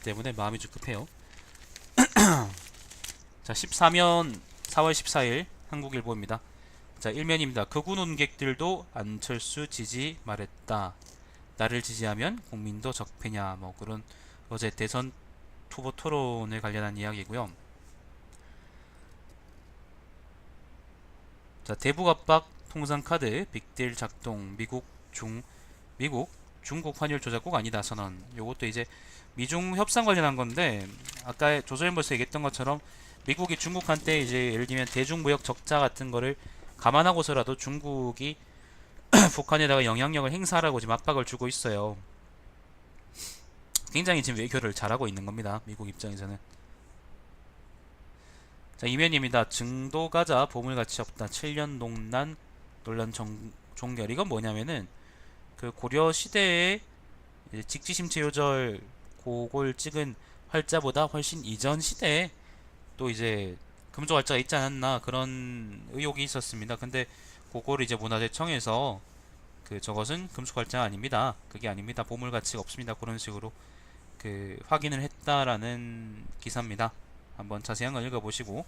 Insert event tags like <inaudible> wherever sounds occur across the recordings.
때문에 마음이 좀 급해요. <clears throat> 자, 14면 4월 14일 한국일보입니다. 자, 일면입니다. 극우 논객들도 안철수 지지 말했다. 나를 지지하면 국민도 적폐냐 뭐 그런 어제 대선 후보 토론에 관련한 이야기고요. 자, 대북 압박 통상 카드 빅딜 작동 미국 중 미국 중국 환율 조작국 아니다 선언. 요것도 이제 미중 협상 관련한 건데 아까 조선일보에서 얘기했던 것처럼 미국이 중국한테 이제 예를 들면 대중무역 적자 같은 거를 감안하고서라도 중국이 <clears throat> 북한에다가 영향력을 행사하라고 지금 압박을 주고 있어요. 굉장히 지금 외교를 잘하고 있는 겁니다. 미국 입장에서는. 자, 이면입니다. 증도 가자 보물같이 없다. 7년 농난 논란 정, 종결. 이건 뭐냐면은 그 고려 이제 직지심체 요절 그걸 찍은 활자보다 훨씬 이전 시대에 또 이제 금속 활자가 있지 않았나 그런 의혹이 있었습니다. 근데 그거를 이제 문화재청에서 그 저것은 금속 활자가 아닙니다. 그게 아닙니다. 보물 가치가 없습니다. 그런 식으로 그 확인을 했다라는 기사입니다. 한번 자세한 걸 읽어보시고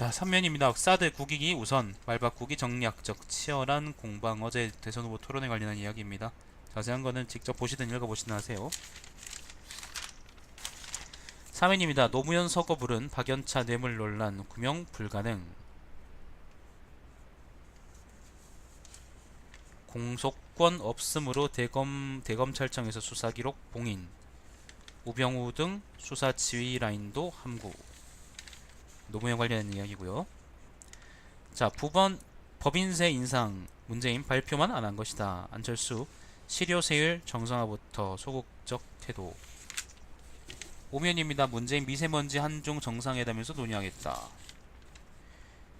자 3면입니다. 사드 국익이 우선 말바꾸기 정략적 치열한 공방 어제 대선 후보 토론에 관련한 이야기입니다. 자세한 거는 직접 보시든 읽어보시든 하세요. 3회입니다. 노무현 서거 부른 박연차 뇌물 논란 구명 불가능. 공소권 없음으로 대검 대검찰청에서 수사 기록 봉인. 우병우 등 수사 지휘 라인도 함구. 노무현 관련 이야기고요. 자, 부번 법인세 인상 문재인 발표만 안 한 것이다. 안철수 실효세율 정상화부터 소극적 태도. 오면입니다. 문재인 미세먼지 한중 정상회담에서 논의하겠다.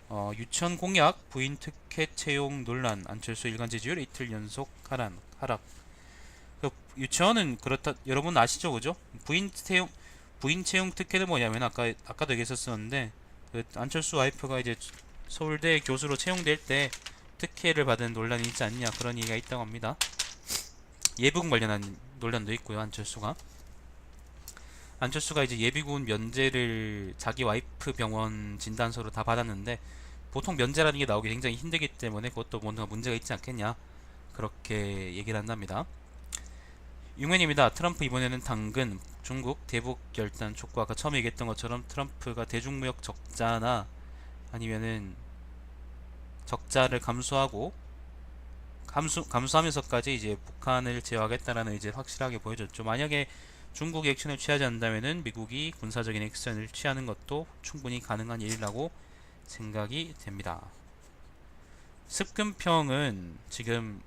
어, 유치원 공약 부인 특혜 채용 논란 안철수 일간 지지율 이틀 연속 하락. 하락. 그 유치원은 그렇다 여러분 아시죠, 그죠? 부인 채용 부인 채용 특혜는 뭐냐면 아까 아까도 얘기했었었는데 그 안철수 와이프가 이제 서울대 교수로 채용될 때 특혜를 받은 논란이 있지 않냐 그런 얘기가 있다고 합니다. 예비군 관련한 논란도 있고요, 안철수가. 안철수가 이제 예비군 면제를 자기 와이프 병원 진단서로 다 받았는데 보통 면제라는 게 나오기 굉장히 힘들기 때문에 그것도 뭔가 문제가 있지 않겠냐 그렇게 얘기를 한답니다. 유명입니다. 트럼프 이번에는 당근 중국 대북 결단 촉구 아까 처음에 얘기했던 것처럼 트럼프가 대중무역 적자나 아니면은 적자를 감수하고 감수 감수하면서까지 이제 북한을 제어하겠다라는 의지를 확실하게 보여줬죠. 만약에 중국이 액션을 취하지 않는다면은 미국이 군사적인 액션을 취하는 것도 충분히 가능한 일이라고 생각이 됩니다. 습근평은 지금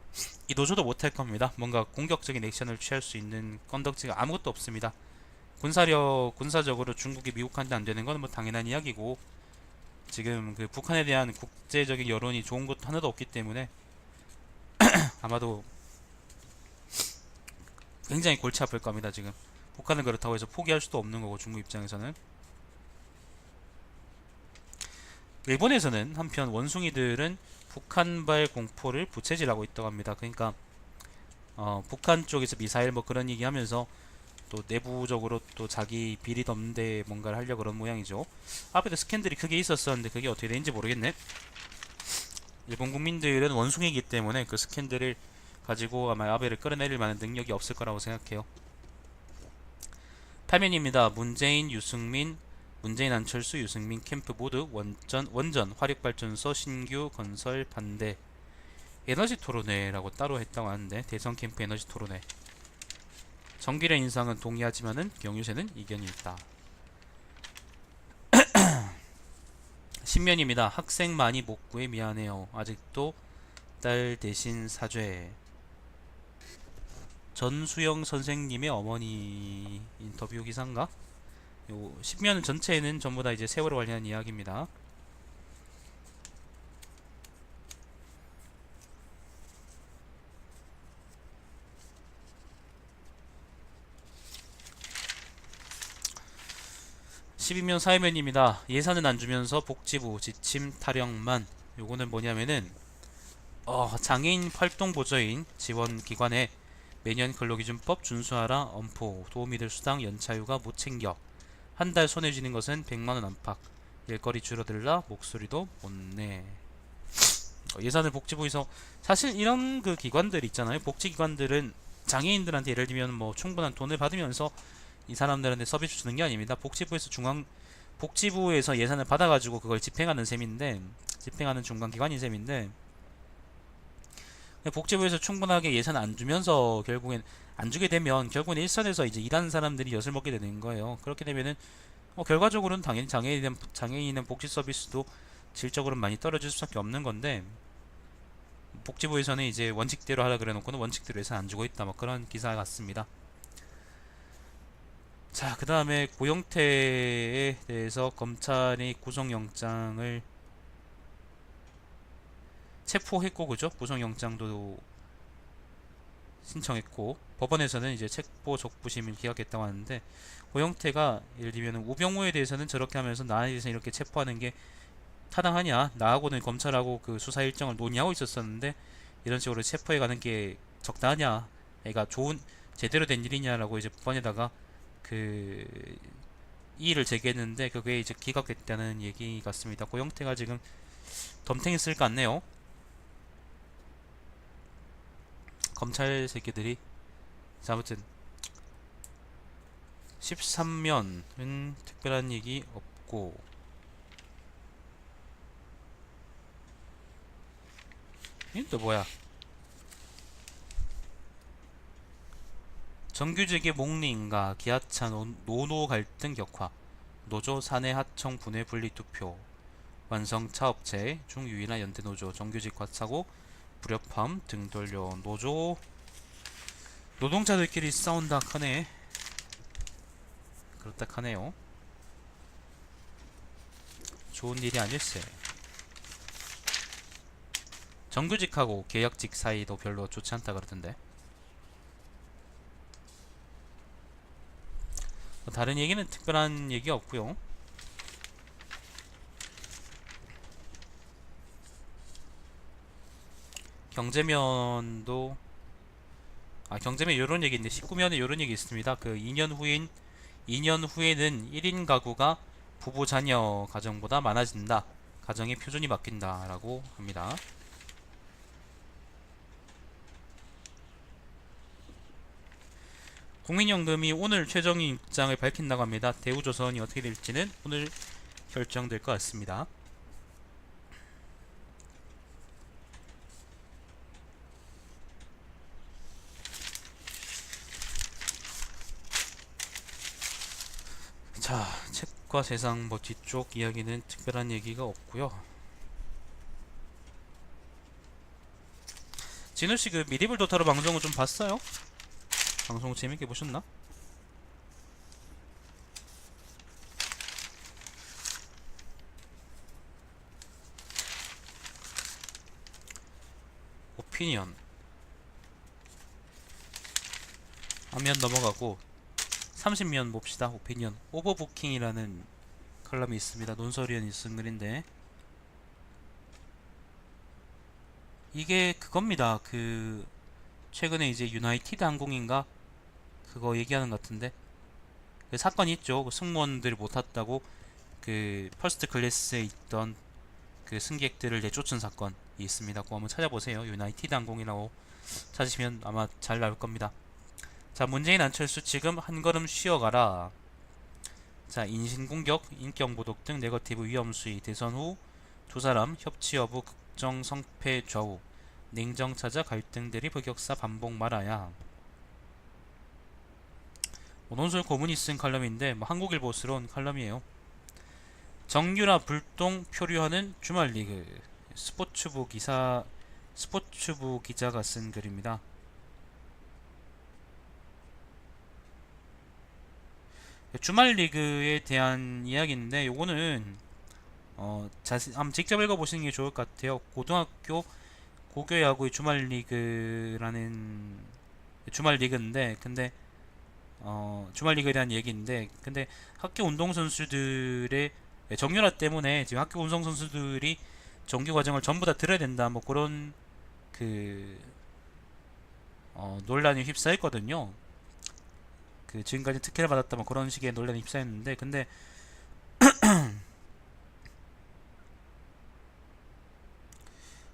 이 노조도 못할 겁니다. 뭔가 공격적인 액션을 취할 수 있는 건덕지가 아무것도 없습니다. 군사력 군사적으로 중국이 미국한테 안 되는 건 뭐 당연한 이야기고 지금 그 북한에 대한 국제적인 여론이 좋은 것도 하나도 없기 때문에 <clears throat> 아마도 굉장히 골치 아플 겁니다. 지금 북한은 그렇다고 해서 포기할 수도 없는 거고 중국 입장에서는 일본에서는 한편 원숭이들은 북한발 공포를 부채질하고 있다고 합니다. 그러니까 어, 북한 쪽에서 미사일 뭐 그런 얘기하면서 또 내부적으로 또 자기 비리 덮는데 뭔가를 하려 고 그런 모양이죠. 앞에도 스캔들이 크게 있었었는데 그게 어떻게 되는지 모르겠네. 일본 국민들은 원숭이기 때문에 그 스캔들을 가지고 아마 아베를 끌어내릴 만한 능력이 없을 거라고 생각해요. 파면입니다. 문재인, 유승민, 문재인, 안철수, 유승민 캠프 모두 원전 원전 화력발전소 신규 건설 반대. 에너지 토론회라고 따로 했다고 하는데 대선 캠프 에너지 토론회. 전기료 인상은 동의하지만은 경유세는 이견이 있다. <clears throat> 신면입니다. 학생 많이 못 구해 미안해요. 아직도 딸 대신 사죄. 전수영 선생님의 어머니 인터뷰 기사인가? 요 10면 전체에는 전부 다 이제 세월호 관련한 이야기입니다. (12면) 사회면입니다. 예산은 안 주면서 복지부 지침 타령만. 요거는 뭐냐면은 어 장애인 활동 보조인 지원 기관에 매년 근로기준법 준수하라 엄포 될 수당 연차휴가 못 챙겨 한 달 손에 쥐는 것은 100만원 안팎. 일거리 줄어들라 목소리도 못내 어, 예산을 복지부에서 사실 이런 그 기관들 있잖아요. 복지기관들은 장애인들한테 예를 들면 뭐 충분한 돈을 받으면서 이 사람들한테 서비스 주는 게 아닙니다. 복지부에서 중앙 복지부에서 예산을 받아가지고 그걸 집행하는 셈인데 집행하는 중간기관인 셈인데 복지부에서 충분하게 예산 안 주면서 결국엔 안 주게 되면 결국엔 일선에서 이제 일하는 사람들이 엿을 먹게 되는 거예요. 그렇게 되면은 뭐 결과적으로는 당연히 장애인 장애인은 복지 서비스도 질적으로 많이 떨어질 수밖에 없는 건데 복지부에서는 이제 원칙대로 하라 그래놓고는 원칙대로 예산 안 주고 있다 뭐 그런 기사 같습니다. 자, 그 다음에 고영태에 대해서 검찰이 구속영장을 체포했고, 그죠? 구속영장도 신청했고, 법원에서는 이제 체포 적부심을 기각했다고 하는데, 고영태가 예를 들면 우병우에 대해서는 저렇게 하면서 나에 대해서 이렇게 체포하는 게 타당하냐? 나하고는 검찰하고 그 수사 일정을 논의하고 있었었는데, 이런 식으로 체포해 가는 게 적당하냐? 애가 좋은, 제대로 된 일이냐라고 이제 법원에다가 그 이의를 제기했는데 그게 이제 기각됐다는 얘기 같습니다. 고영태가 지금 덤탱이 쓸 것 같네요. 검찰 새끼들이. 자 아무튼. 13면은 특별한 얘기 없고. 이건 또 뭐야? 정규직의 목리인가 기아차 노, 노노 갈등 격화. 노조 사내 하청 분해 분리 투표. 완성 차업체 중 유일한 연대 노조 정규직 과차고 불협함 등 돌려 노조. 노동자들끼리 싸운다 하네. 그렇다 하네요. 좋은 일이 아닐세. 정규직하고 계약직 사이도 별로 좋지 않다 그러던데. 뭐 다른 얘기는 특별한 얘기 없고요. 경제면도 아 경제면 이런 얘기인데 19면에 이런 얘기 있습니다. 그 2년 후인 2년 후에는 1인 가구가 부부 자녀 가정보다 많아진다. 가정의 표준이 바뀐다라고 합니다. 국민연금이 오늘 최종 입장을 밝힌다고 합니다. 대우조선이 어떻게 될지는 오늘 결정될 것 같습니다. 자, 책과 세상 뭐 뒤쪽 이야기는 특별한 얘기가 없고요. 진우 씨그 미리블 도타로 방송을 좀 봤어요? 방송 재밌게 보셨나? 오피니언 화면 넘어가고 30면 봅시다 오피니언 오버부킹이라는 칼럼이 있습니다 논설위원 이 쓴 글인데 이게 그겁니다 그 최근에 이제 유나이티드 항공인가 그거 얘기하는 것 같은데 그 사건이 있죠. 그 승무원들이 못 탔다고 그 퍼스트 클래스에 있던 그 승객들을 내쫓은 사건이 있습니다. 그거 한번 찾아보세요. 유나이티드 항공이라고 찾으시면 아마 잘 나올 겁니다. 자, 문재인 안철수 지금 한 걸음 쉬어가라. 자, 인신공격, 인격모독 등 네거티브 위험수위 대선 후 두 사람 협치 여부 극정 성패 좌우 냉정 찾아 갈등들이 흑역사 반복 말아야 오논술 고문이 쓴 칼럼인데 뭐 한국일보스러운 칼럼이에요. 정유라 불똥 표류하는 주말 리그 스포츠부 기사 스포츠부 기자가 쓴 글입니다. 주말 리그에 대한 이야기인데 요거는 어 자세 한번 직접 읽어보시는 게 좋을 것 같아요. 고등학교 고교 야구의 주말 리그라는 주말 리그인데 근데 어 주말 리그에 대한 얘기인데 근데 학교 운동 선수들의 정유라 때문에 지금 학교 운동 선수들이 정규 과정을 전부 다 들어야 된다 뭐 그런 그 어, 논란이 휩싸였거든요. 그 지금까지 특혜를 받았다면 그런 식의 논란이 휩싸였는데 근데 <clears throat>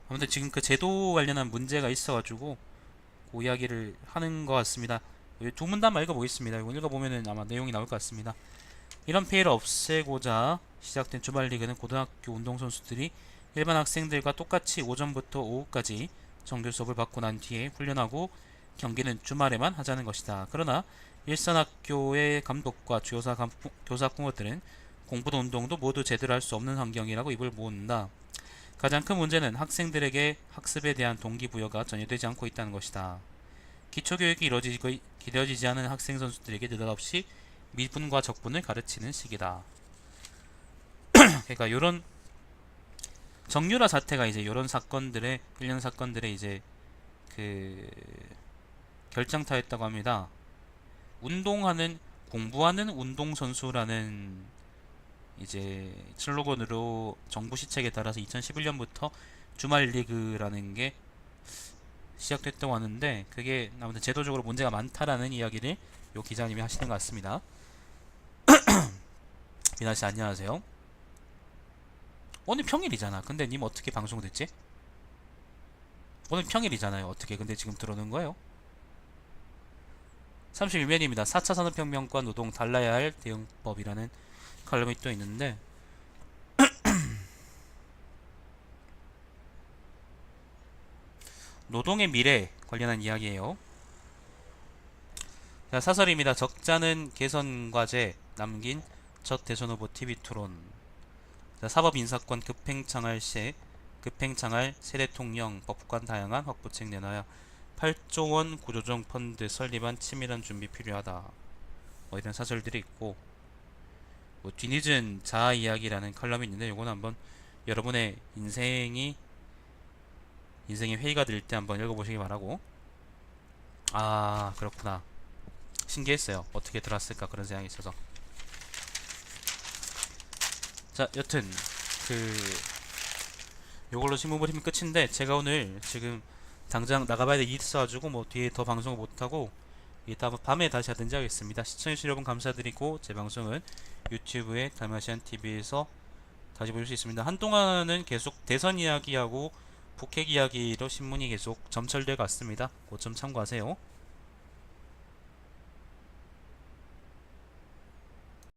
아무튼 지금 그 제도 관련한 문제가 있어가지고 그 이야기를 하는 것 같습니다. 두 문단 만 읽어보겠습니다. 이거 읽어보면은 아마 내용이 나올 것 같습니다. 이런 피해를 없애고자 시작된 주말 리그는 고등학교 운동선수들이 일반 학생들과 똑같이 오전부터 오후까지 정규 수업을 받고 난 뒤에 훈련하고 경기는 주말에만 하자는 것이다. 그러나 일선 학교의 감독과 주요사 감- 교사 부모들은 공부도 운동도 모두 제대로 할 수 없는 환경이라고 입을 모은다. 가장 큰 문제는 학생들에게 학습에 대한 동기부여가 전혀 되지 않고 있다는 것이다. 기초교육이 이루어지고, 이루어지지 않은 학생 선수들에게 느닷없이 미분과 적분을 가르치는 시기다. <clears throat> 그러니까 이런 정유라 사태가 이제 이런 사건들의 일련 사건들의 이제 그 결정타였다고 합니다. 운동하는 공부하는 운동 선수라는 이제 슬로건으로 정부 시책에 따라서 2011년부터 주말 리그라는 게 시작됐다고 하는데 그게 아무튼 제도적으로 문제가 많다라는 이야기를 요 기자님이 하시는 것 같습니다. <clears throat> 미나 씨 안녕하세요. 오늘 평일이잖아. 근데 님 어떻게 방송 됐지? 오늘 평일이잖아요. 어떻게 근데 지금 들어오는 거예요? 31면입니다. 4차 산업혁명과 노동 달라야 할 대응법이라는 칼럼이 또 있는데 <clears throat> 노동의 미래 관련한 이야기예요. 자, 사설입니다. 적자는 개선 과제 남긴 첫 대선 후보 TV 토론. 자, 사법 인사권 급행창할 시 급행창할 새 대통령 법관 다양한 확보책 내놔야 8조 원 구조조정 펀드 설립한 치밀한 준비 필요하다. 뭐 이런 사설들이 있고 뭐 뒤늦은 자아 이야기라는 칼럼이 있는데 요거는 한번 여러분의 인생이 인생의 회의가 될 때 한번 읽어보시기 바라고. 아 그렇구나. 신기했어요. 어떻게 들어왔을까 그런 생각이 있어서. 자 여튼 그 요걸로 힘이 끝인데 제가 오늘 지금 당장 나가봐야 될 일이 있어가지고 뭐 뒤에 더 방송을 못하고 이따 밤에 다시 하든지 하겠습니다 시청해주신 여러분 감사드리고 제 방송은 유튜브에 달마시안 TV에서 다시 볼수 있습니다 한동안은 계속 대선 이야기하고 북핵 이야기로 신문이 계속 점철돼 갔습니다. 그점 참고하세요.